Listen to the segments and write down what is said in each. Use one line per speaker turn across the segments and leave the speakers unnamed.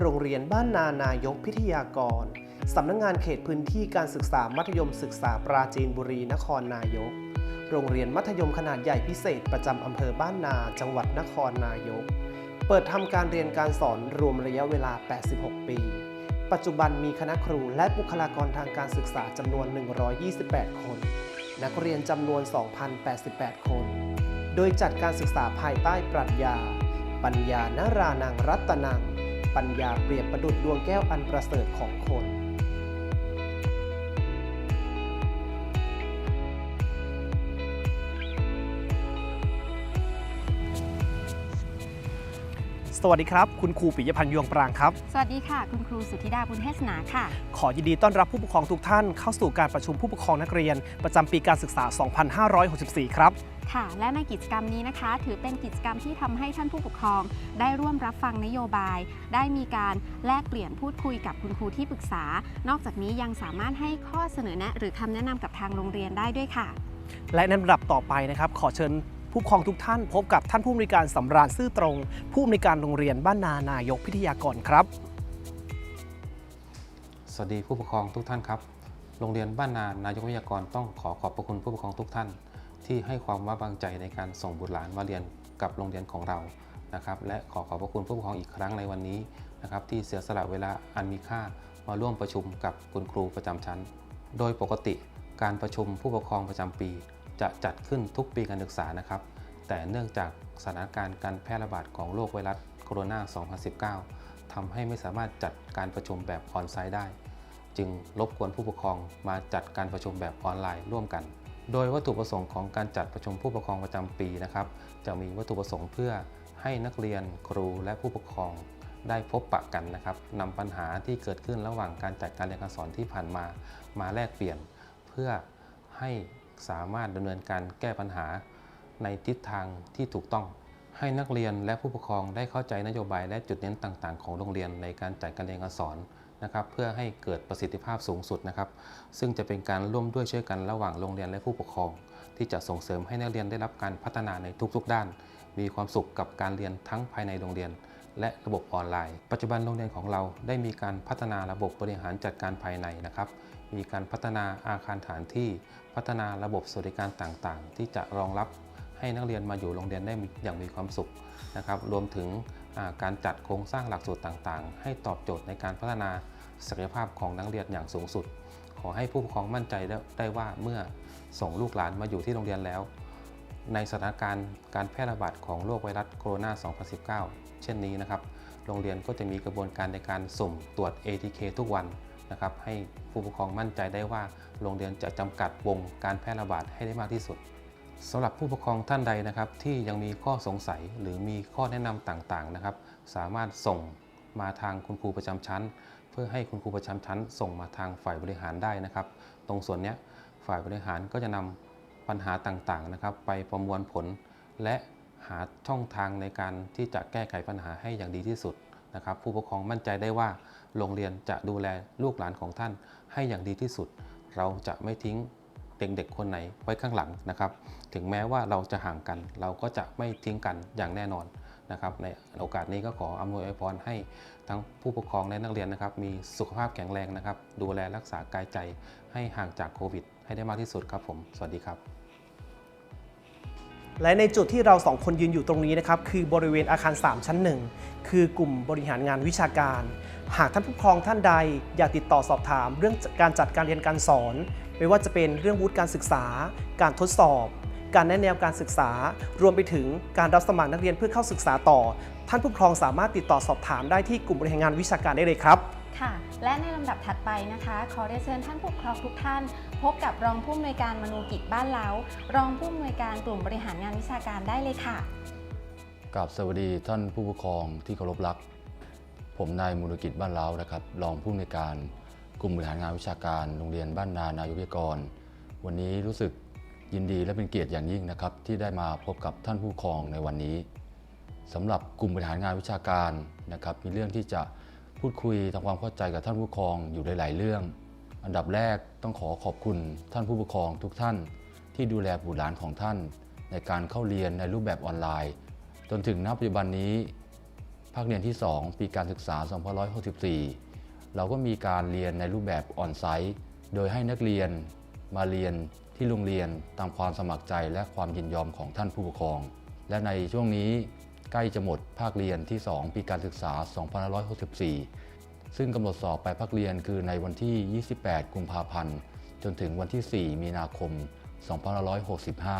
โรงเรียนบ้านนานายกพิทยากร สำนักงงานเขตพื้นที่การศึกษามัธยมศึกษาปราจีนบุรีนครนายก โรงเรียนมัธยมขนาดใหญ่พิเศษประจำอำเภอบ้านนา จังหวัดนครนายก เปิดทำการเรียนการสอนรวมระยะเวลา 86 ปี ปัจจุบันมีคณะครูและบุคลากรทางการศึกษาจำนวน 128 คน นักเรียนจำนวน 2,088 คน โดยจัดการศึกษาภายใต้ปรัชญา ปัญญานารานังรัตนัง ปัญญาเปรียบประดุจดวงแก้วอันประเสริฐของคน สวัสดีครับ คุณครูปิยพันธ์ยวงปรางครับ
สวัสดีค่ะ คุณครูสุธิดาบุญเทศนาค่ะ
ขอยินดีต้อนรับผู้ปกครองทุกท่านเข้าสู่การประชุมผู้ปกครองนักเรียน ประจำปีการศึกษา 2564 ครับ
ค่ะ และในกิจกรรมนี้นะคะ ถือเป็นกิจกรรมที่ทำให้ท่านผู้ปกครอง ได้ร่วมรับฟังนโยบาย ได้มีการแลกเปลี่ยนพูดคุยกับคุณครูที่ปรึกษา นอกจากนี้ยังสามารถให้ข้อเสนอแนะ หรือคำแนะนำกับทางโรงเรียนได้ด้วยค่ะ
และในลำดับต่อไปนะครับ ขอเชิญผู้ปกครองทุกท่านพบกับท่านผู้อำนวยการสำราญซื่อตรง ผู้อำนวยการโรงเรียนบ้านนานายกพิทยากรครับ
สวัสดีผู้ปกครองทุกท่านครับ โรงเรียนบ้านนานายกวิทยากรต้องขอขอบพระคุณผู้ปกครองทุกท่าน ที่ให้ความไว้วางใจในการส่งบุตรหลานมาเรียนกับโรงเรียนของเรานะครับและขอขอบพระคุณผู้ปกครองอีกครั้งในวันนี้นะครับที่เสียสละเวลาอันมีค่ามาร่วมประชุมกับคุณครูประจำชั้น โดยปกติการประชุมผู้ปกครองประจำปี จะจัดขึ้นทุกปีการศึกษานะครับ แต่เนื่องจากสถานการณ์การแพร่ระบาดของโรคไวรัสโคโรนา 2019ทำให้ไม่สามารถจัดการประชุมแบบออนไซต์ได้ จึงรบกวนผู้ปกครองมาจัดการประชุมแบบออนไลน์ร่วมกัน โดยวัตถุประสงค์ของการจัดประชุมผู้ปกครองประจำปีนะครับ จะมีวัตถุประสงค์เพื่อให้นักเรียนครูและผู้ปกครองได้พบปะกันนะครับนำปัญหาที่เกิดขึ้นระหว่างการจัดการเรียนการสอนที่ผ่านมามาแลกเปลี่ยน เพื่อให้สามารถดำเนินการแก้ปัญหาในทิศทางที่ถูกต้อง ให้นักเรียนและผู้ปกครองได้เข้าใจนโยบายและจุดเน้นต่าง ๆ ของโรงเรียนในการจัดการเรียนการสอน นะครับเพื่อให้เกิดประสิทธิภาพสูงสุดนะครับ ซึ่งจะเป็นการร่วมด้วยช่วยกันระหว่างโรงเรียนและผู้ปกครอง ที่จะส่งเสริมให้นักเรียนได้รับการพัฒนาในทุกๆ ด้าน มีความสุขกับการเรียนทั้งภายในโรงเรียน และระบบออนไลน์ ปัจจุบันโรงเรียนของเราได้มีการพัฒนาระบบบริหารจัดการภายในนะครับมีการพัฒนาอาคารฐานที่พัฒนาระบบสวัสดิการต่างๆ ที่จะรองรับให้นักเรียนมาอยู่โรงเรียนได้อย่างมีความสุขนะครับ รวมถึงการจัดโครงสร้างหลักสูตรต่างๆ ให้ตอบโจทย์ในการพัฒนา ศักยภาพของนักเรียนอย่างสูงสุด ขอให้ผู้ปกครองมั่นใจได้ว่าเมื่อส่งลูกหลานมาอยู่ที่โรงเรียนแล้ว ในสถานการณ์การแพร่ระบาดของโรคไวรัสโคโรนา 2019 เช่นนี้นะครับ โรงเรียนก็จะมีกระบวนการในการสุ่มตรวจ ATK ทุกวันนะครับ ให้ผู้ปกครองมั่นใจได้ว่าโรงเรียนจะจำกัดวงการแพร่ระบาดให้ได้มากที่สุดสำหรับผู้ปกครองท่านใดนะครับ ที่ยังมีข้อสงสัยหรือมีข้อแนะนำต่างๆนะครับ สามารถส่ง มาทางคุณครูประจำชั้น เพื่อให้คุณครูประจำชั้น ส่งมาทางฝ่ายบริหารได้นะครับ ตรงส่วนนี้ฝ่ายบริหารก็จะนำปัญหาต่างๆนะครับ ไปประมวลผล และหาช่องทางในการที่จะแก้ไขปัญหาให้อย่างดีที่สุดนะครับ ผู้ปกครองมั่นใจได้ว่า โรงเรียนจะดูแลลูกหลานของท่านให้อย่างดีที่สุด เราจะไม่ทิ้งเด็กๆคนไหนไว้ข้างหลังนะครับ ถึงแม้ว่าเราจะห่างกัน เราก็จะไม่ทิ้งกันอย่างแน่นอน นะครับในโอกาสนี้ก็ขออำนวยอวยพรให้ทั้งผู้ปกครองและนักเรียนนะครับ มีสุขภาพแข็งแรงนะครับ ดูแลรักษากายใจให้ห่างจากโควิด ให้ได้มากที่สุดครับผม สวัสดีครับ
และในจุดที่เราสองคนยืนอยู่ตรงนี้นะครับ คือบริเวณอาคาร 3 ชั้นหนึ่งคือกลุ่มบริหารงานวิชาการ หากท่านผู้ปกครองท่านใดอยากติดต่อสอบถาม เรื่องการจัดการเรียนการสอน ไม่ว่าจะเป็นเรื่องวุฒิการศึกษา การทดสอบ การแนะแนวการศึกษา รวมไปถึงการรับสมัครนักเรียนเพื่อเข้าศึกษาต่อ ท่านผู้ปกครองสามารถติดต่อสอบถามได้ที่กลุ่มบริหารงานวิชาการได้เลยครับ
ค่ะและในลำดับถัดไปนะคะ ขอเรียนเชิญท่านผู้ปกครองทุกท่าน พบกับรองผู้อำนวยการมนูกิจบ้านเล้ารองผู้อำนวยการกลุ่มบริหารงานวิชาการได้เลยค่ะ
กับสวัสดีท่านผู้ปกครองที่เคารพรัก ผมนายมูลกิจบ้านเล้านะครับรองผู้อำนวยการกลุ่มบริหารงานวิชาการโรงเรียนบ้านนานายุทธกร วันนี้รู้สึก ยินดีและเป็นเกียรติอย่างยิ่งนะครับ ที่ได้มาพบกับท่านผู้ปกครองในวันนี้สำหรับกลุ่มบริหารงานวิชาการนะครับ มีเรื่องที่จะพูดคุยทำความเข้าใจกับท่านผู้ปกครองอยู่หลาย ๆ เรื่อง อันดับแรกต้องขอขอบคุณท่านผู้ปกครองทุกท่าน ที่ดูแลบุตรหลานของท่าน ในการเข้าเรียนในรูปแบบออนไลน์ จนถึงณปัจจุบันนี้ ภาคเรียนที่ 2 ปีการศึกษา 2564 เราก็มีการเรียนในรูปแบบออนไซต์ โดยให้นักเรียนมาเรียน ที่โรงเรียนตามความสมัครใจและความยินยอมของท่านผู้ปกครอง และในช่วงนี้ใกล้จะหมดภาคเรียนที่ 2 ปีการศึกษา 2564 ซึ่งกำหนดสอบไปภาคเรียนคือในวันที่ 28 กุมภาพันธ์ จนถึงวันที่ 4 มีนาคม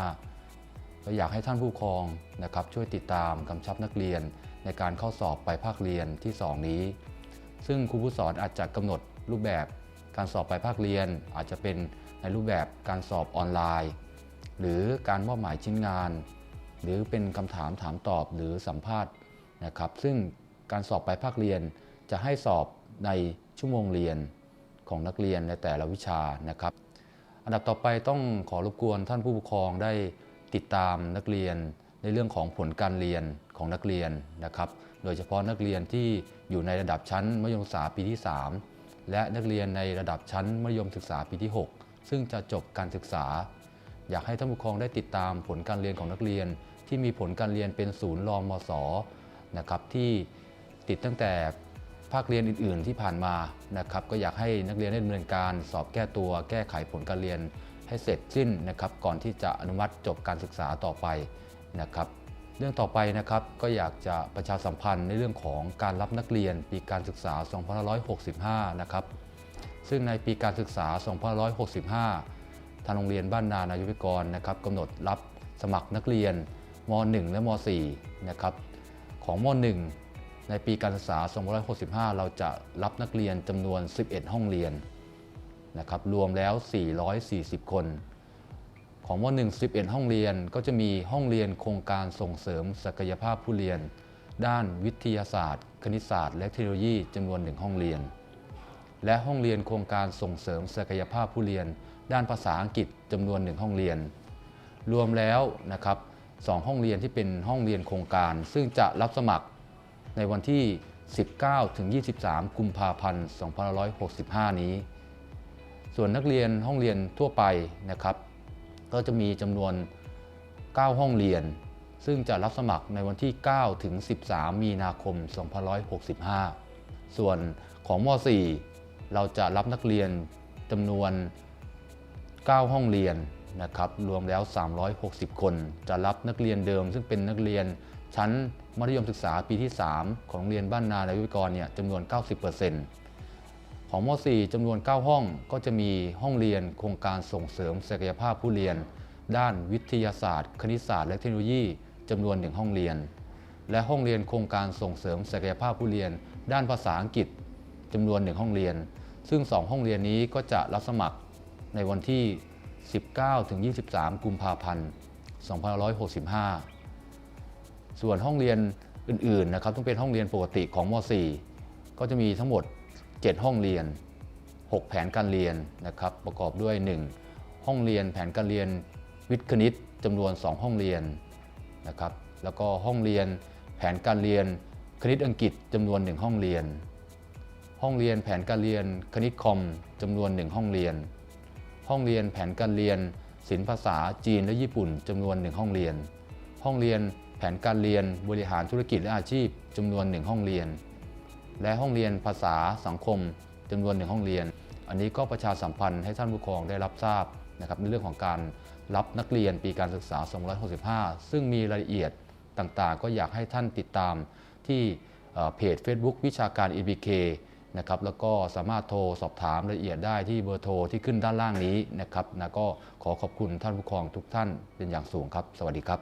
2565ก็อยากให้ท่านผู้ปกครองนะครับช่วยติดตามกำชับนักเรียนในการเข้าสอบไปภาคเรียนที่ 2 นี้ ซึ่งครูผู้สอนอาจจะกำหนดรูปแบบการสอบไปภาคเรียนอาจจะเป็น ในรูปแบบการสอบออนไลน์ หรือการมอบหมายชิ้นงาน หรือเป็นคำถามถามตอบหรือสัมภาษณ์นะครับ ซึ่งการสอบไปภาคเรียนจะให้สอบในชั่วโมงเรียนของนักเรียนในแต่ละวิชานะครับ อันดับต่อไปต้องขอรบกวนท่านผู้ปกครองได้ติดตามนักเรียนในเรื่องของผลการเรียนของนักเรียนนะครับ โดยเฉพาะนักเรียนที่อยู่ในระดับชั้นมัธยมศึกษาปีที่ 3 และนักเรียนในระดับชั้นมัธยมศึกษาปีที่ 6 ซึ่งจะจบการศึกษา อยากให้ท่านผู้ปกครองได้ติดตามผลการเรียนของนักเรียน ที่มีผลการเรียนเป็นศูนย์รองมศนะครับที่ติดตั้งแต่ภาคเรียนอื่น ๆ ที่ผ่านมานะครับก็อยากให้นักเรียนได้ดำเนินการสอบแก้ตัว แก้ไขผลการเรียนให้เสร็จสิ้นนะครับ ก่อนที่จะอนุมัติจบการศึกษาต่อไปนะครับ เรื่องต่อไปนะครับก็อยากจะประชาสัมพันธ์ในเรื่องของการรับนักเรียนปีการศึกษา 2565 นะครับ ซึ่งในปีการศึกษา 2565 ทางโรงเรียนบ้านนานายุวิกรนะครับกำหนดรับสมัครนักเรียนม .1 และม .4 นะครับของม .1 ในปีการศึกษา 2565 เราจะรับนักเรียนจำนวน 11 ห้องเรียนนะครับรวมแล้ว 440 คน ของม .1 11 ห้องเรียนก็จะมีห้องเรียนโครงการส่งเสริมศักยภาพผู้เรียน ด้านวิทยาศาสตร์ คณิตศาสตร์ และเทคโนโลยีจำนวนหนึ่งห้องเรียน และห้องเรียนโครงการส่งเสริมศักยภาพผู้เรียน ด้านภาษาอังกฤษจำนวนหนึ่งห้องเรียน รวมแล้วนะครับสองห้องเรียนที่เป็นห้องเรียนโครงการ ซึ่งจะรับสมัครในวันที่ 19ถึง23 กุมภาพันธ์ 2565 นี้ ส่วนนักเรียนห้องเรียนทั่วไปนะครับ ก็จะมีจำนวน 9 ห้องเรียน ซึ่งจะรับสมัครในวันที่ 9 ถึง 13 มีนาคม 2565 ส่วนของม .4 เราจะรับนักเรียนจำนวน 9 ห้องเรียนนะครับรวมแล้ว 360 คน จะรับนักเรียนเดิม ซึ่งเป็นนักเรียนชั้นมัธยมศึกษาปีที่ 3 ของโรงเรียนบ้านนานายุวิกรเนี่ยจำนวน 90%ของม .4 จำนวน 9 ห้องก็จะมีห้องเรียนโครงการส่งเสริมศักยภาพผู้เรียน ด้านวิทยาศาสตร์ คณิตศาสตร์และเทคโนโลยีจำนวน 1 ห้องเรียน และห้องเรียนโครงการส่งเสริมศักยภาพผู้เรียน ด้านภาษาอังกฤษ จำนวน 1 ห้องเรียน ซึ่ง 2 ห้องเรียนนี้ก็จะรับสมัครในวันที่ 19ถึง23 กุมภาพันธ์2565 ส่วนห้องเรียนอื่นๆนะครับต้องเป็นห้องเรียนปกติของม .4 ก็จะมีทั้งหมด 7 ห้องเรียน 6 แผนการเรียนนะครับประกอบด้วย 1 ห้องเรียนแผนการเรียนวิทย์คณิตจำนวน 2 ห้องเรียนนะครับแล้วก็ห้องเรียนแผนการเรียนคณิตอังกฤษจำนวน 1 ห้องเรียน ห้องเรียนแผนการเรียนคณิตคอมจำนวน 1 ห้องเรียน ห้องเรียนแผนการเรียน ศิลปภาษาจีนและญี่ปุ่นจำนวน 1 ห้องเรียน ห้องเรียนแผนการเรียนบริหารธุรกิจและอาชีพจำนวน 1 ห้องเรียน และห้องเรียนภาษาสังคมจำนวนหนึ่งห้องเรียน อันนี้ก็ประชาสัมพันธ์ให้ท่านผู้ปกครองได้รับทราบนะครับในเรื่องของการรับนักเรียนปีการศึกษา 265 ซึ่งมีรายละเอียดต่างๆ ก็อยากให้ท่านติดตามที่เอ่อเพจ Facebook วิชาการ EBK นะครับแล้วก็สามารถโทรสอบถามรายละเอียดได้ที่เบอร์โทรที่ขึ้นด้านล่างนี้นะครับนะก็ขอขอบคุณท่านผู้ปกครองทุกท่านเป็นอย่างสูงครับ สวัสดีครับ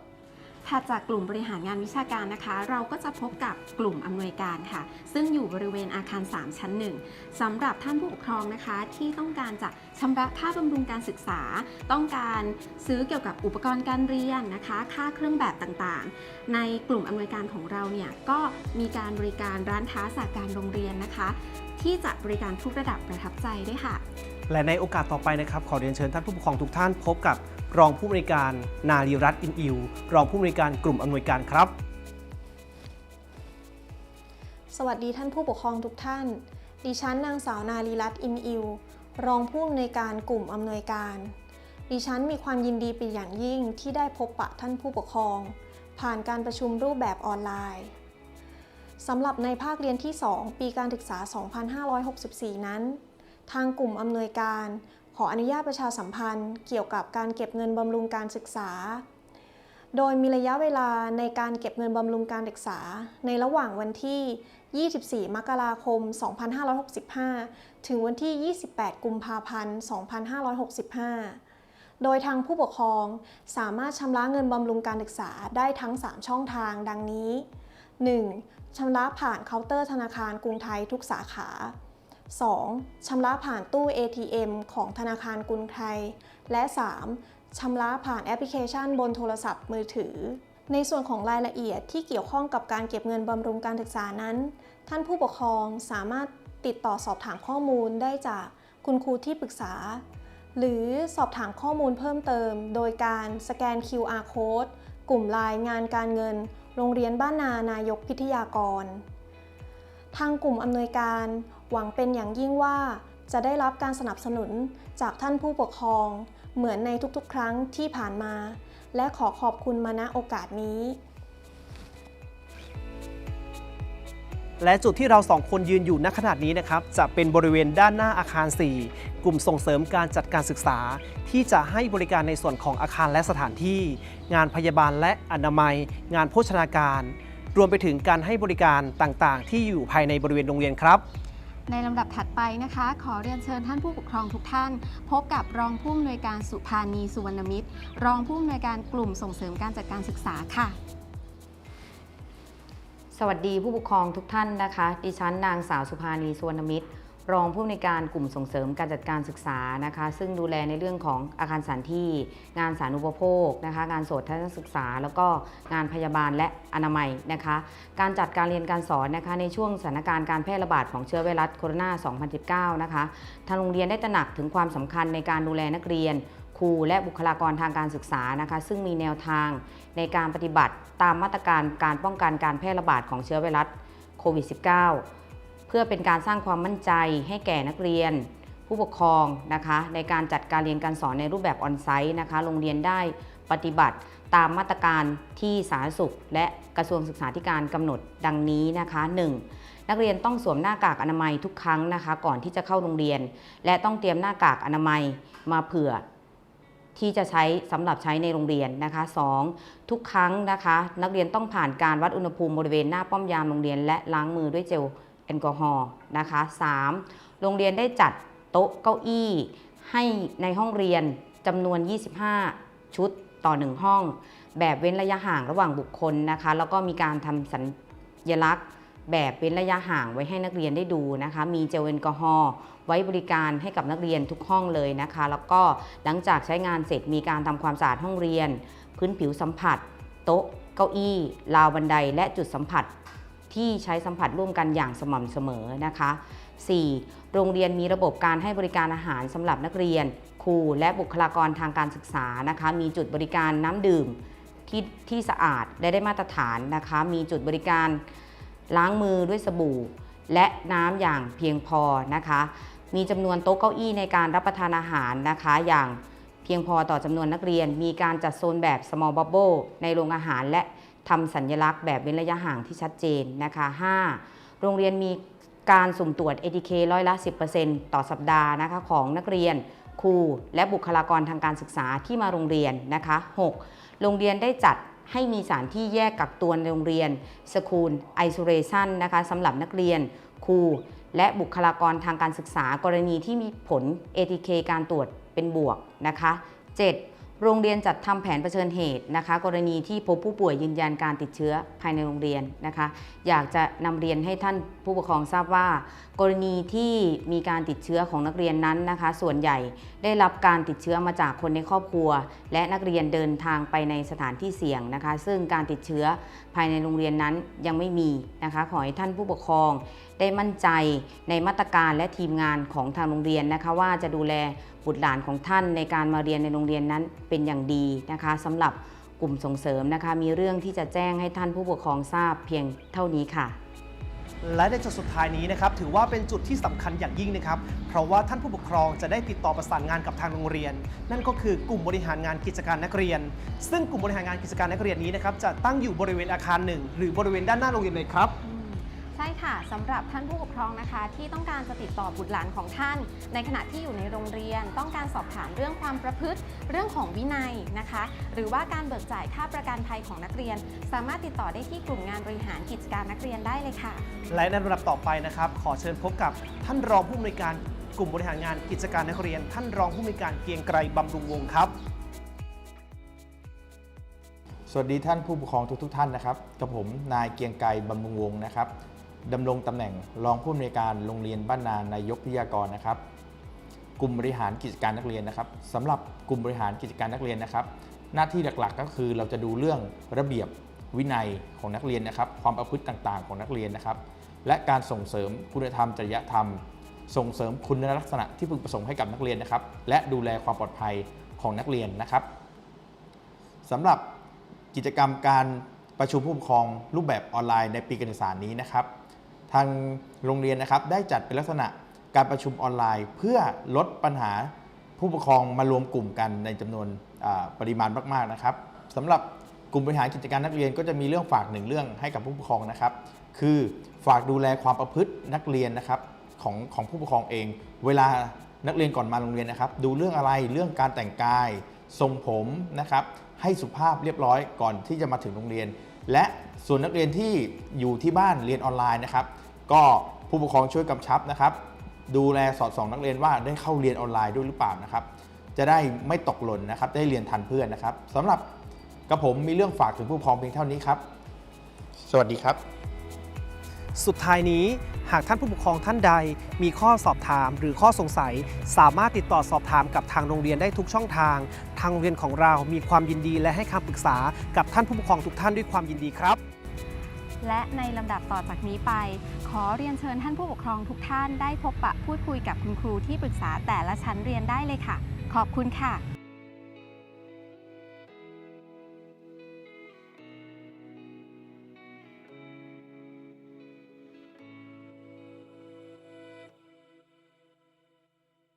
ถัดจากกลุ่มบริหารงานวิชาการนะคะ เราก็จะพบกับกลุ่มอำนวยการค่ะ ซึ่งอยู่บริเวณอาคาร 3 ชั้น 1สำหรับท่านผู้ปกครองนะคะที่ต้องการจะชำระค่าบำรุงการศึกษา ต้องการซื้อเกี่ยวกับอุปกรณ์การเรียนนะคะ ค่าเครื่องแบบต่างๆ ในกลุ่มอำนวยการของเราเนี่ยก็มีการบริการร้านค้าสาการโรงเรียนนะคะ ที่จะบริการทุกระดับประทับใจด้วยค่ะ
และในโอกาสต่อไปนะครับ ขอเรียนเชิญท่านผู้ปกครองทุกท่านพบกับ รองผู้บริการนารีรัตน์อินอิวรองผู้บริการกลุ่มอำนวยการครับ
สวัสดีท่านผู้ปกครองทุกท่าน ดิฉันนางสาวนารีรัตน์อินอิวรองผู้อำนวยการกลุ่มอำนวยการ ดิฉันมีความยินดีเป็นอย่างยิ่งที่ได้พบปะท่านผู้ปกครอง ผ่านการประชุมรูปแบบออนไลน์ สำหรับในภาคเรียนที่ 2 ปีการศึกษา 2564 นั้น ทางกลุ่มอำนวยการ ขออนุญาตประชาสัมพันธ์ เกี่ยวกับการเก็บเงินบำรุงการศึกษา โดยมีระยะเวลาในการเก็บเงินบำรุงการศึกษา ในระหว่างวันที่ 24 มกราคม 2565 ถึงวันที่ 28 กุมภาพันธ์ 2565 โดยทางผู้ปกครองสามารถชำระเงินบำรุงการศึกษาได้ทั้ง 3 ช่องทางดังนี้ 1. ชำระผ่านเคาน์เตอร์ธนาคารกรุงไทยทุกสาขา 2. ชำระผ่านตู้ ATM ของธนาคารกรุงไทย และ 3. ชำระผ่านแอปพลิเคชันบนโทรศัพท์มือถือ ในส่วนของรายละเอียดที่เกี่ยวข้องกับการเก็บเงินบำรุงการศึกษานั้น ท่านผู้ปกครองสามารถติดต่อสอบถามข้อมูลได้จากคุณครูที่ปรึกษา หรือสอบถามข้อมูลเพิ่มเติม โดยการสแกน QR code กลุ่มไลน์งานการเงิน โรงเรียนบ้านนานายกพิทยากร ทางกลุ่มอำนวยการหวังเป็นอย่างยิ่งว่าจะได้รับการสนับสนุนจากท่านผู้ปกครอง เหมือนในทุกๆ ครั้งที่ผ่านมา และขอขอบคุณมาณโอกาสนี้
และจุดที่เราสองคนยืนอยู่ณขณะนี้นะครับจะเป็นบริเวณด้านหน้าอาคาร 4 กลุ่มส่งเสริมการจัดการศึกษา ที่จะให้บริการในส่วนของอาคารและสถานที่ งานพยาบาลและอนามัย งานโภชนาการ รวมไปถึงการให้บริการต่างๆ ที่อยู่ภายในบริเวณโรงเรียนครับ
ในลำดับถัดไปนะคะ ขอเรียนเชิญท่านผู้ปกครองทุกท่าน พบกับรองผู้อำนวยการสุภานีสุวรรณมิตร รองผู้อำนวยการกลุ่มส่งเสริมการจัดการศึกษาค่ะ
สวัสดีผู้ปกครองทุกท่านนะคะ ดิฉันนางสาวสุภานีสวนมิตร รองผู้อำนวยการกลุ่มส่งเสริมการจัดการศึกษานะคะ ซึ่งดูแลในเรื่องของอาคารสถานที่ งานสาธารณูปโภคนะคะ งานโสตทัศนศึกษา แล้วก็งานพยาบาลและอนามัยนะคะ การจัดการเรียนการสอนนะคะในช่วงสถานการณ์การแพร่ระบาดของเชื้อไวรัสโคโรนา 2019 นะคะทางโรงเรียนได้ตระหนักถึงความสำคัญในการดูแลนักเรียน ครูและบุคลากรทางการศึกษานะคะซึ่งมีแนวทางในการปฏิบัติตามมาตรการการป้องกันการแพร่ระบาดของเชื้อไวรัสโควิด -19 เพื่อเป็นการสร้างความมั่นใจให้แก่นักเรียน ผู้ปกครองนะคะในการจัดการเรียนการสอนในรูปแบบออนไซต์นะคะโรงเรียนได้ปฏิบัติตามมาตรการที่สาธารณสุข และกระทรวงศึกษาธิการกำหนดดังนี้นะคะ 1. นักเรียนต้องสวมหน้ากากอนามัยทุกครั้งนะคะ ก่อนที่จะเข้าโรงเรียน และต้องเตรียมหน้ากากอนามัยมาเผื่อ ที่จะใช้สำหรับใช้ในโรงเรียนนะคะ 2. ทุกครั้งนะคะ นักเรียนต้องผ่านการวัดอุณหภูมิบริเวณหน้าป้อมยามโรงเรียน และล้างมือด้วยเจลแอลกอฮอล์นะคะ 3. โรงเรียนได้จัดโต๊ะเก้าอี้ให้ในห้องเรียนจำนวน 25 ชุดต่อ 1 ห้อง แบบเว้นระยะห่างระหว่างบุคคลนะคะ แล้วก็มีการทำสัญลักษณ์ แบบเว้นระยะห่างไว้ให้นักเรียนได้ดูนะคะ มีเจลแอลกอฮอล์ไว้บริการให้กับนักเรียนทุกห้องเลยนะคะ แล้วก็หลังจากใช้งานเสร็จมีการทำความสะอาดห้องเรียน พื้นผิวสัมผัส โต๊ะ เก้าอี้ ราวบันได และจุดสัมผัส ที่ใช้สัมผัสร่วมกันอย่างสม่ำเสมอนะคะ 4. โรงเรียนมีระบบการให้บริการอาหารสำหรับนักเรียน ครูและบุคลากรทางการศึกษานะคะ มีจุดบริการน้ำดื่มที่ที่สะอาดและได้มาตรฐานนะคะ มีจุดบริการ ล้างมือด้วยสบู่ และน้ำอย่างเพียงพอนะคะ มีจำนวนโต๊ะเก้าอี้ในการรับประทานอาหารนะคะ อย่างเพียงพอต่อจำนวนนักเรียน มีการจัดโซนแบบ small bubble ในโรงอาหารและทำสัญลักษณ์แบบเว้นระยะห่างที่ชัดเจนนะคะ 5. โรงเรียนมีการสุ่มตรวจ ATK ร้อยละ 10%ต่อสัปดาห์นะคะของนักเรียนครูและบุคลากรทางการศึกษาที่มาโรงเรียนนะคะ 6. โรงเรียนได้จัด ให้มีสถานที่แยกกักตัวในโรงเรียนสคูลไอโซเรชันนะคะสำหรับนักเรียน ครู และบุคลากรทางการศึกษากรณีที่มีผล ATK การตรวจเป็นบวกนะคะ 7. โรงเรียนจัดทำแผนเผชิญเหตุนะคะ กรณีที่พบผู้ป่วยยืนยันการติดเชื้อภายในโรงเรียนนะคะ อยากจะนำเรียนให้ท่านผู้ปกครองทราบว่า กรณีที่มีการติดเชื้อของนักเรียนนั้นนะคะ ส่วนใหญ่ได้รับการติดเชื้อมาจากคนในครอบครัว และนักเรียนเดินทางไปในสถานที่เสี่ยงนะคะ ซึ่งการติดเชื้อภายในโรงเรียนนั้นยังไม่มีนะคะขอให้ท่านผู้ปกครอง ได้มั่นใจในมาตรการและทีมงานของทางโรงเรียนนะคะ ว่าจะดูแลบุตรหลานของท่านในการมาเรียนในโรงเรียนนั้นเป็นอย่างดีนะคะสำหรับกลุ่มส่งเสริมนะคะ มีเรื่องที่จะแจ้งให้ท่านผู้ปกครองทราบเพียงเท่านี้ค่ะ
และในจุดสุดท้ายนี้นะครับถือว่าเป็นจุดที่สำคัญอย่างยิ่งนะครับ เพราะว่าท่านผู้ปกครองจะได้ติดต่อประสานงานกับทางโรงเรียน นั่นก็คือกลุ่มบริหารงานกิจการนักเรียน ซึ่งกลุ่มบริหารงานกิจการนักเรียนนี้นะครับจะตั้งอยู่บริเวณอาคารหนึ่งหรือบริเวณด้านหน้าโรงเรียนเลยครับ
ใช่ค่ะสำหรับท่านผู้ปกครองนะคะ ที่ต้องการจะติดต่อบุตรหลานของท่าน ในขณะที่อยู่ในโรงเรียน ต้องการสอบถามเรื่องความประพฤติ เรื่องของวินัยนะคะ หรือว่าการเบิกจ่ายค่าประกันภัยของนักเรียน สามารถติดต่อได้ที่กลุ่มงานบริหารกิจการนักเรียนได้เลยค่ะ
และในลำดับต่อไปนะครับ ขอเชิญพบกับท่านรองผู้อำนวยการกลุ่มบริหารงานกิจการนักเรียน ท่านรองผู้อำนวยการเกรียงไกรบำรุงวงศ์ครับ
สวัสดีท่านผู้ปกครองทุกๆท่านนะครับกับผมนายเกรียงไกรบำรุงวงศ์นะครับ ดำรงตำแหน่งรองผู้อำนวยการโรงเรียนบ้านนานายกพิทยากรนะครับ กลุ่มบริหารกิจการนักเรียนนะครับสำหรับกลุ่มบริหารกิจการนักเรียนนะครับ หน้าที่หลักๆ ก็คือเราจะดูเรื่องระเบียบวินัยของนักเรียนนะครับ ความประพฤติต่างๆ ของนักเรียนนะครับ และการส่งเสริมคุณธรรมจริยธรรม ส่งเสริมคุณลักษณะที่พึงประสงค์ให้กับนักเรียนนะครับ และดูแลความปลอดภัยของนักเรียนนะครับสำหรับกิจกรรมการประชุมผู้ปกครองรูปแบบออนไลน์ในปีการศึกษานี้นะครับ ทางโรงเรียนนะครับได้จัดเป็นลักษณะการประชุมออนไลน์ เพื่อลดปัญหาผู้ปกครองมารวมกลุ่มกันในจำนวนปริมาณมากๆนะครับสำหรับกลุ่มบริหารกิจการนักเรียนก็จะมีเรื่องฝากหนึ่งเรื่องให้กับผู้ปกครองนะครับ คือฝากดูแลความประพฤตินักเรียนนะครับของของผู้ปกครองเอง เวลานักเรียนก่อนมาโรงเรียนนะครับ ดูเรื่องอะไรเรื่องการแต่งกาย ทรงผมนะครับให้สุภาพเรียบร้อยก่อนที่จะมาถึงโรงเรียน และส่วนนักเรียนที่อยู่ที่บ้านเรียนออนไลน์นะครับ ก็ผู้ปกครองช่วยกำชับนะครับ ดูแลสอดส่องนักเรียนว่าได้เข้าเรียนออนไลน์ด้วยหรือเปล่านะครับ จะได้ไม่ตกหล่นนะครับ ได้เรียนทันเพื่อนนะครับสำหรับกระผมมีเรื่องฝากถึงผู้ปกครองเพียงเท่านี้ครับ สวัสดีครับ
สุดท้ายนี้ หากท่านผู้ปกครองท่านใดมีข้อสอบถามหรือข้อสงสัย สามารถติดต่อสอบถามกับทางโรงเรียนได้ทุกช่องทาง ทางโรงเรียนของเรามีความยินดีและให้คำปรึกษากับท่านผู้ปกครองทุกท่านด้วยความยินดีครับ
และในลำดับต่อจากนี้ไป ขอเรียนเชิญท่านผู้ปกครองทุกท่านได้พบปะพูดคุยกับคุณครูที่ปรึกษาแต่ละชั้นเรียนได้เลยค่ะ ขอบคุณค่ะ